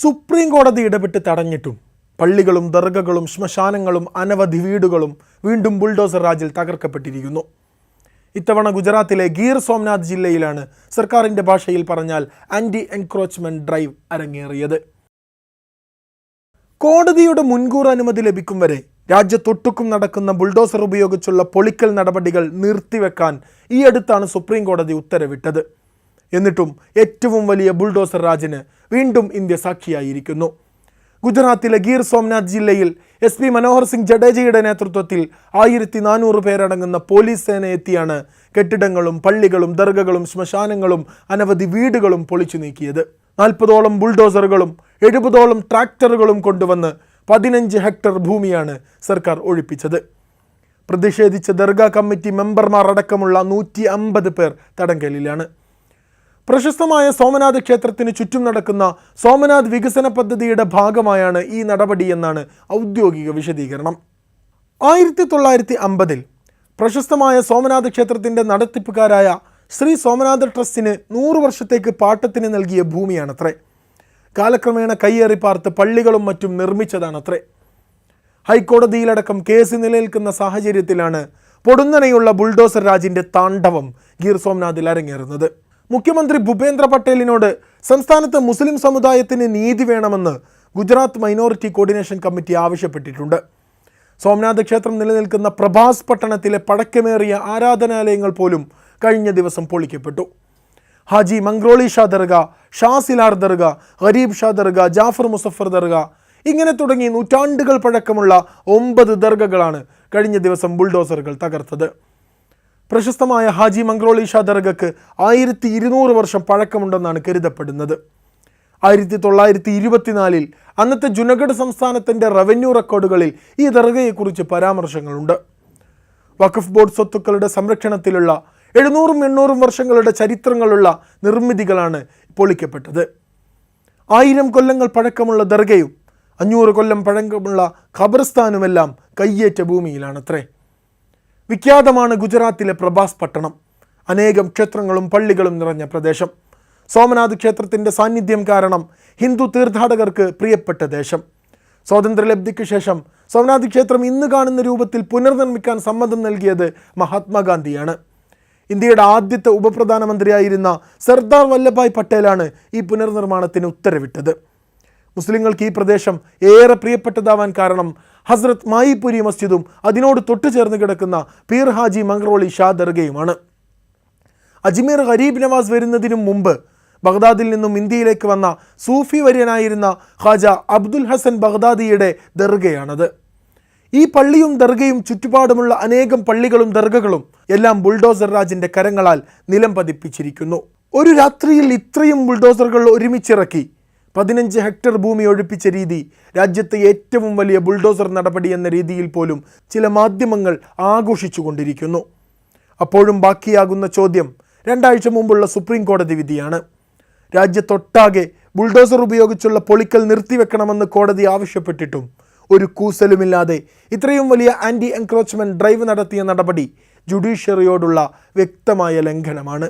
Supreme കോടതി ഇടപെട്ട് തടഞ്ഞിട്ടും പള്ളികളും ദർഗകളും ശ്മശാനങ്ങളും അനവധി വീടുകളും വീണ്ടും ബുൾഡോസർ രാജിൽ തകർക്കപ്പെട്ടിരിക്കുന്നു. ഇത്തവണ ഗുജറാത്തിലെ ഗീർ സോംനാഥ് ജില്ലയിലാണ് സർക്കാരിന്റെ ഭാഷയിൽ പറഞ്ഞാൽ ആന്റി എൻക്രോച്ച്മെന്റ് ഡ്രൈവ് അരങ്ങേറിയത്. കോടതിയുടെ മുൻകൂർ അനുമതി ലഭിക്കും വരെ രാജ്യത്തൊട്ടുക്കും നടക്കുന്ന ബുൾഡോസർ ഉപയോഗിച്ചുള്ള പൊളിക്കൽ നടപടികൾ നിർത്തിവെക്കാൻ ഈ അടുത്താണ് സുപ്രീം കോടതി ഉത്തരവിട്ടത്. എന്നിട്ടും ഏറ്റവും വലിയ ബുൾഡോസർ രാജിന് വീണ്ടും ഇന്ത്യ സാക്ഷിയായിരിക്കുന്നു. ഗുജറാത്തിലെ ഗീർ സോംനാഥ് ജില്ലയിൽ എസ് പി മനോഹർ സിംഗ് ജഡേജയുടെ നേതൃത്വത്തിൽ ആയിരത്തി നാനൂറ് പേരടങ്ങുന്ന പോലീസ് സേന എത്തിയാണ് കെട്ടിടങ്ങളും പള്ളികളും ദർഗകളും ശ്മശാനങ്ങളും അനവധി വീടുകളും പൊളിച്ചു നീക്കിയത്. നാൽപ്പതോളം ബുൾഡോസറുകളും എഴുപതോളം ട്രാക്ടറുകളും കൊണ്ടുവന്ന് പതിനഞ്ച് ഹെക്ടർ ഭൂമിയാണ് സർക്കാർ ഒഴിപ്പിച്ചത്. പ്രതിഷേധിച്ച ദർഗ കമ്മിറ്റി മെമ്പർമാർ അടക്കമുള്ള നൂറ്റി അമ്പത് പേർ തടങ്കലിലാണ്. പ്രശസ്തമായ സോമനാഥ് ക്ഷേത്രത്തിന് ചുറ്റും നടക്കുന്ന സോമനാഥ് വികസന പദ്ധതിയുടെ ഭാഗമായാണ് ഈ നടപടിയെന്നാണ് ഔദ്യോഗിക വിശദീകരണം. ആയിരത്തി തൊള്ളായിരത്തി അമ്പതിൽ പ്രശസ്തമായ സോമനാഥ് ക്ഷേത്രത്തിന്റെ നടത്തിപ്പുകാരായ ശ്രീ സോമനാഥ ട്രസ്റ്റിന് നൂറ് വർഷത്തേക്ക് പാട്ടത്തിന് നൽകിയ ഭൂമിയാണത്രേ. കാലക്രമേണ കയ്യേറി പാർത്ത് പള്ളികളും മറ്റും നിർമ്മിച്ചതാണത്രേ. ഹൈക്കോടതിയിലടക്കം കേസ് നിലനിൽക്കുന്ന സാഹചര്യത്തിലാണ് പൊടുന്നനെയുള്ള ബുൾഡോസർ രാജിന്റെ താണ്ഡവം ഗീർ സോമനാഥിൽ അരങ്ങേറുന്നത്. മുഖ്യമന്ത്രി ഭൂപേന്ദ്ര പട്ടേലിനോട് സംസ്ഥാനത്ത് മുസ്ലിം സമുദായത്തിന് നീതി വേണമെന്ന് ഗുജറാത്ത് മൈനോറിറ്റി കോർഡിനേഷൻ കമ്മിറ്റി ആവശ്യപ്പെട്ടിട്ടുണ്ട്. സോംനാഥ് ക്ഷേത്രം നിലനിൽക്കുന്ന പ്രഭാസ് പട്ടണത്തിലെ പടക്കമേറിയ ആരാധനാലയങ്ങൾ പോലും കഴിഞ്ഞ ദിവസം പൊളിക്കപ്പെട്ടു. ഹാജി മംഗ്രോളി ഷാ ദർഗ ഷാ സിലാർ ദർഗ ഗരീബ് ഷാ ദർഗ ജാഫർ മുസഫർ ദർഗ ഇങ്ങനെ തുടങ്ങി നൂറ്റാണ്ടുകൾ പഴക്കമുള്ള ഒമ്പത് ദർഗകളാണ് കഴിഞ്ഞ ദിവസം ബുൾഡോസറുകൾ തകർത്തത്. പ്രശസ്തമായ ഹാജി മംഗ്രോളി ഷാ ദർഗക്ക് ആയിരത്തി ഇരുന്നൂറ് വർഷം പഴക്കമുണ്ടെന്നാണ് കരുതപ്പെടുന്നത്. ആയിരത്തി തൊള്ളായിരത്തി ഇരുപത്തിനാലിൽ അന്നത്തെ ജുനഗഡ് സംസ്ഥാനത്തിന്റെ റവന്യൂ റെക്കോർഡുകളിൽ ഈ ദർഗയെക്കുറിച്ച് പരാമർശങ്ങളുണ്ട്. വഖഫ് ബോർഡ് സ്വത്തുക്കളുടെ സംരക്ഷണത്തിലുള്ള എഴുന്നൂറും എണ്ണൂറും വർഷങ്ങളുടെ ചരിത്രങ്ങളുള്ള നിർമ്മിതികളാണ് പൊളിക്കപ്പെട്ടത്. ആയിരം കൊല്ലങ്ങൾ പഴക്കമുള്ള ദർഗയും അഞ്ഞൂറ് കൊല്ലം പഴക്കമുള്ള ഖബർസ്ഥാനുമെല്ലാം കയ്യേറ്റ ഭൂമിയിലാണത്രേ. വിഖ്യാതമാണ് ഗുജറാത്തിലെ പ്രഭാസ് പട്ടണം. അനേകം ക്ഷേത്രങ്ങളും പള്ളികളും നിറഞ്ഞ പ്രദേശം. സോമനാഥ് ക്ഷേത്രത്തിന്റെ സാന്നിധ്യം കാരണം ഹിന്ദു തീർത്ഥാടകർക്ക് പ്രിയപ്പെട്ട ദേശം. സ്വാതന്ത്ര്യലബ്ധിക്ക് ശേഷം സോമനാഥ് ക്ഷേത്രം ഇന്ന് കാണുന്ന രൂപത്തിൽ പുനർനിർമ്മിക്കാൻ സമ്മതം നൽകിയത് മഹാത്മാഗാന്ധിയാണ് ഇന്ത്യയുടെ ആദ്യത്തെ ഉപപ്രധാനമന്ത്രിയായിരുന്ന സർദാർ വല്ലഭായ് പട്ടേലാണ് ഈ പുനർനിർമ്മാണത്തിന് ഉത്തരവിട്ടത്. മുസ്ലിങ്ങൾക്ക് ഈ പ്രദേശം ഏറെ പ്രിയപ്പെട്ടതാവാൻ കാരണം ഹസ്രത്ത് മായിപ്പുരി മസ്ജിദും അതിനോട് തൊട്ടു ചേർന്ന് കിടക്കുന്ന പീർ ഹാജി മംഗ്രോളി ഷാ ദർഗയുമാണ്. അജ്മീർ ഹരീബ് നവാസ് വരുന്നതിനും മുമ്പ് ബഗ്ദാദിൽ നിന്നും ഇന്ത്യയിലേക്ക് വന്ന സൂഫി വര്യനായിരുന്ന ഖാജ അബ്ദുൽ ഹസൻ ബഗ്ദാദിയുടെ ദർഗയാണത്. ഈ പള്ളിയും ദർഗയും ചുറ്റുപാടുമുള്ള അനേകം പള്ളികളും ദർഗകളും എല്ലാം ബുൾഡോസർ രാജിന്റെ കരങ്ങളാൽ നിലം പതിപ്പിച്ചിരിക്കുന്നു ഒരു രാത്രിയിൽ ഇത്രയും ബുൾഡോസറുകൾ ഒരുമിച്ചിറക്കി പതിനഞ്ച് ഹെക്ടർ ഭൂമി ഒഴിപ്പിച്ച രീതി രാജ്യത്തെ ഏറ്റവും വലിയ ബുൾഡോസർ നടപടി എന്ന രീതിയിൽ പോലും ചില മാധ്യമങ്ങൾ ആഘോഷിച്ചുകൊണ്ടിരിക്കുന്നു. അപ്പോഴും ബാക്കിയാകുന്ന ചോദ്യം രണ്ടാഴ്ച മുമ്പുള്ള സുപ്രീം കോടതി വിധിയാണ്. രാജ്യത്തൊട്ടാകെ ബുൾഡോസർ ഉപയോഗിച്ചുള്ള പൊളിക്കൽ നിർത്തിവെക്കണമെന്ന് കോടതി ആവശ്യപ്പെട്ടിട്ടും ഒരു കൂസലുമില്ലാതെ ഇത്രയും വലിയ ആന്റി എൻക്രോച്ച്മെന്റ് ഡ്രൈവ് നടത്തിയ നടപടി ജുഡീഷ്യറിയോടുള്ള വ്യക്തമായ ലംഘനമാണ്.